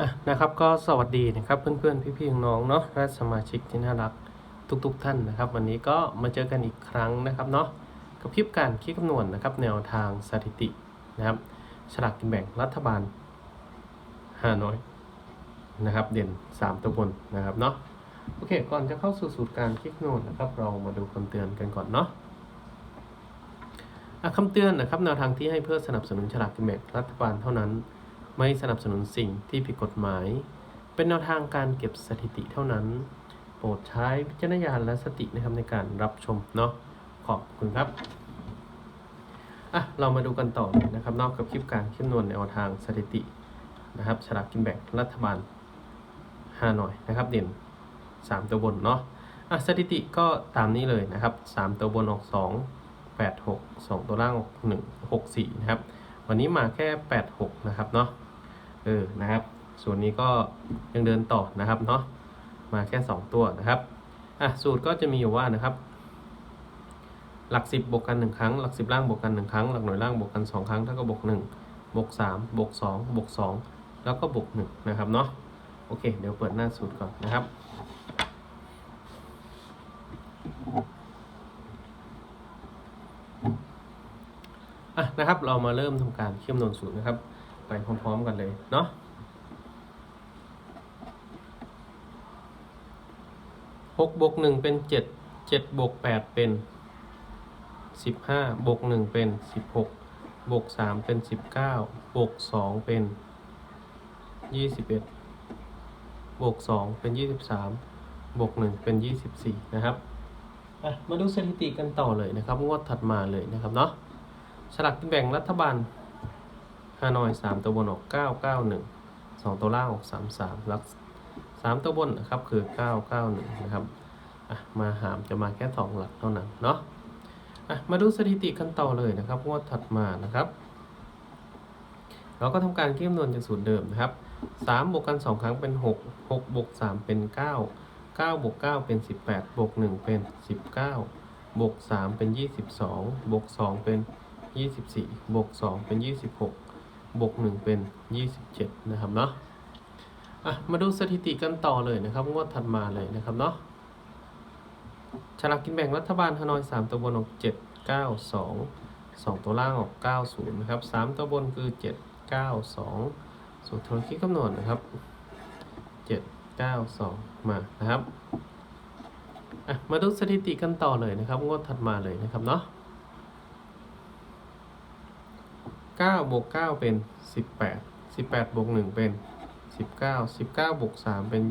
อะนะครับก็สวัสดีนะครับเพื่อนๆพี่ๆน้องเนาะและสมาชิกที่น่ารักทุกๆท่านนะครับ วันนี้ก็มาเจอกันอีกครั้งนะครับเนาะกับคลิปการคิดคำนวณนะครับ แนวทางสถิตินะครับฉลากกินแบ่งรัฐบาลฮานอยนะครับ เด่น 3 ตัวบนนะครับเนาะโอเค ก่อนจะเข้าสู่สูตรการคิดคำนวณนะครับ เรามาดูคำเตือนกันก่อนเนาะคำเตือนนะครับแนวทางที่ให้เพื่อสนับสนุนฉลากกินแบ่งรัฐบาลเท่านั้น ไม่สนับสนุนสิ่งที่ผิดกฎหมาย เป็นแนวทางการเก็บสถิติเท่านั้น โปรดใช้วิจารณญาณและสตินะครับในการรับชมเนาะขอบคุณครับอะเรามาดูกันต่อนะครับนอกกับคลิปการคำนวณแนวทางสถิตินะครับฉลากกินแบ่งรัฐบาลฮานอยนะครับ เด่น 3 ตัวบนเนาะอะสถิติก็ตามนี้เลยนะครับ 3 ตัวบนออก 2 8 6 2 ตัวล่างออก1 6 4 นะครับ วันนี้มาแค่ 8 6 นะครับเนาะเออนะครับ ส่วนนี้ก็ยังเดินต่อนะครับเนาะมาแค่ 2 ตัวนะครับอะสูตรก็จะมีอยู่ว่านะครับ หลัก 10บวกกัน 1 ครั้ง หลัก 10 ล่างบวกกัน 1 ครั้ง หลักหน่วยล่างบวกกัน 2 ครั้งเท่ากับบวก1บวก3บวก2บวก2 แล้วก็บวก1นะครับเนาะโอเค เดี๋ยวเปิดหน้าสูตรก่อนนะครับ อะนะครับ เรามาเริ่มทำการเชื่อมโนนสูตรนะครับ ไปพร้อมๆกันเลยเนาะหกบวกหนึ่งเป็นเจ็ดเจ็ดบวกแปดเป็นสิบห้าบวกหนึ่งเป็นสิบหกบวกสามเป็นสิบเก้าบวกสองเป็นยี่สิบเอ็ดบวกสองเป็นยี่สิบสามบวกหนึ่งเป็นยี่สิบสี่นะครับมาดูสถิติกันต่อเลยนะครับ งวดถัดมาเลยนะครับเนาะ ฉลากกินแบ่งรัฐบาลฮานอยสามตัวบนออกเก้าเก้าหนึ่งสองตัวล่างออกสามสามลักสามตัวบนนะครับคือเก้าเก้าหนึ่งนะครับอะมาหามจะมาแค่สองหลักเท่านั้นเนาะอะมาดูสถิติกันต่อเลยนะครับงวดถัดมานะครับ เราก็ทำการคิดคำนวณจากสูตรเดิมนะครับสามบวกกันสองครั้งเป็นหกหกบวกสามเป็นเก้าเก้าบวกเก้าเป็นสิบแปดบวกหนึ่งเป็นสิบเก้าบวกสามเป็นยี่สิบสองบวกสองเป็น 24บวก2เป็น 26บวก1เป็น 27 นะครับเนาะอะมาดูสถิติกันต่อเลยนะครับ งวดถัดมาเลยนะครับเนาะฉลากกินแบ่งรัฐบาลฮานอย 3 ตัวบนออก 7 9 2 2 ตัวล่างออก 90 นะครับ 3 ตัวบนคือ 7 9 2 สูตรโทรคิดคำนวณนะครับ 7 9 2 มานะครับ มาดูสถิติกันต่อเลยนะครับ งวดถัดมาเลยนะครับเนาะ 9บวก9เป็น 18 18บวก1เป็น 19 19บวก3เป็น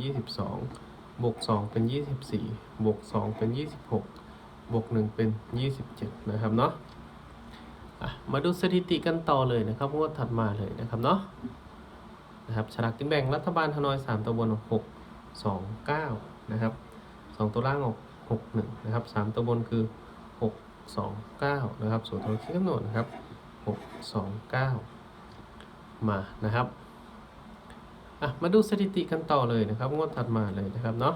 22บวก2เป็น 24บวก2เป็น 26บวก1เป็น 27 นะครับเนาะะมาดูสถิติกันต่อเลยนะครับงวดถัดมาเลยนะครับเนาะนะครับฉลากกินแบ่งรัฐบาลฮานอย 3ตัวบนออก6 2 9 นะครับ 2 ตัวล่างออก 6 1 นะครับ 3 ตัวบนคือ 6 2 9 นะครับส่วนตัวคิดคำหนวณนะครับ หกสองเก้ามานะครับอะมาดูสถิติกันต่อเลยนะครับงวดถัดมาเลยนะครับเนาะ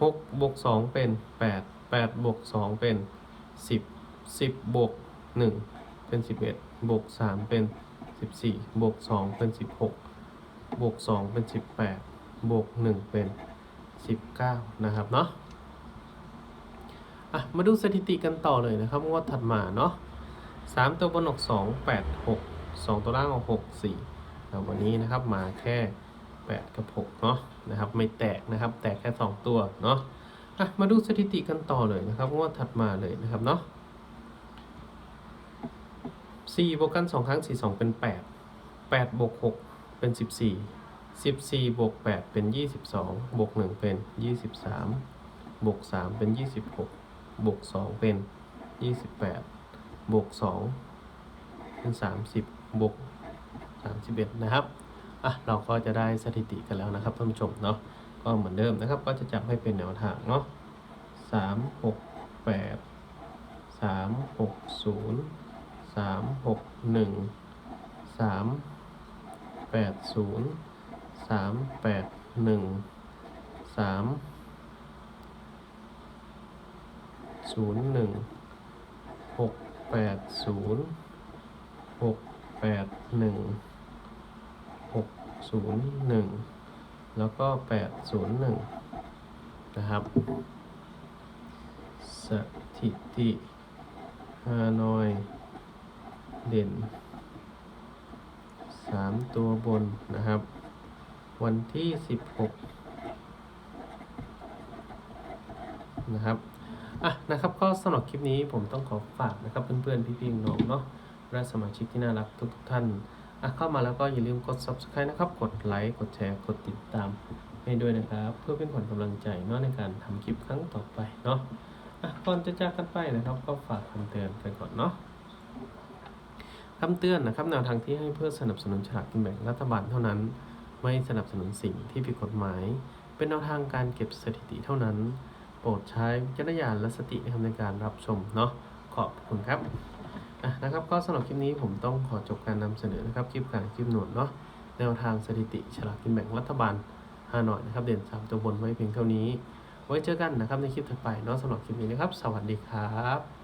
หกบวกสองเป็นแปดแปดบวกสองเป็นสิบสิบบวกหนึ่งเป็นสิบเอ็ดบวกสามเป็นสิบสี่บวกสองเป็นสิบหกบวกสองเป็นสิบแปดบวกหนึ่งเป็นสิบเก้านะครับเนาะอะมาดูสถิติกันต่อเลยนะครับงวดถัดมาเนาะ สามตัวบนออกสองแปดหกสองตัวล่างออกหกสี่แล้ววันนี้นะครับมาแค่แปดกับหกเนาะนะครับไม่แตกนะครับ แตกแค่สองตัวเนาะะมาดูสถิติกันต่อเลยนะครับงวดถัดมาเลยนะครับเนาะสี่บวกกันสองครั้งสี่สองเป็นแปดแปดบวกหกเป็นสิบสี่สิบสี่บวกแปดเป็นยี่สิบสองบวกหนึ่งเป็นยี่สิบสามบวกสามเป็นยี่สิบหกบวกสองเป็นยี่สิบแปด บวกสองเป็นสามสิบบวกสามสิบเอ็ดนะครับ อะ เราก็จะได้สถิติกันแล้วนะครับท่านผู้ชมเนาะ ก็เหมือนเดิมนะครับ ก็จะจับให้เป็นแนวทางเนาะสามหกแปดสามหกศูนย์สามหกหนึ่งสาม แปดศูนย์หกแปดหกแปดหนึ่งหกศูนย์หนึ่งแล้วก็แปดศูนย์หนึ่งนะครับ สถิติฮานอย เด่นสามตัวบนนะครับ วันที่สิบหกนะครับ อะนะครับก็สำหรับคลิปนี้ผมต้องขอฝากนะครับเพื่อนๆพี่ๆน้องเนาะและสมาชิกที่น่ารักทุกๆท่านอะเข้ามาแล้วก็อย่าลืมกด subscribe นะครับ กดไลค์กดแชร์กดติดตามให้ด้วยนะครับ เพื่อเป็นขวัญกำลังใจเนาะในการทำคลิปครั้งต่อไปเนาะอะก่อนจะจากกันไปนะครับ ก็ฝากคำเตือนกันก่อนเนาะคำเตือนนะครับแนวทางที่ให้เพื่อสนับสนุนฉลากกินแบ่งรัฐบาลเท่านั้น ไม่สนับสนุนสิ่งที่ผิดกฎหมาย เป็นแนวทางการเก็บสถิติเท่านั้น โปรดใช้วิจารณญาณและสตินะครับในการรับชมเนาะขอบคุณครับะนะครับก็สำหรับคลิปนี้ผมต้องขอจบการนำเสนอนะครับคลิปการคลิปหนวดเนาะแนวทางสถิติฉลากกินแบ่งรัฐบาลฮานอยนะครับเด่นสามตัวบนไว้เพียงเท่านี้ ไว้เจอกันนะครับในคลิปถัดไปเนาะสำหรับคลิปนี้นะครับ สวัสดีครับ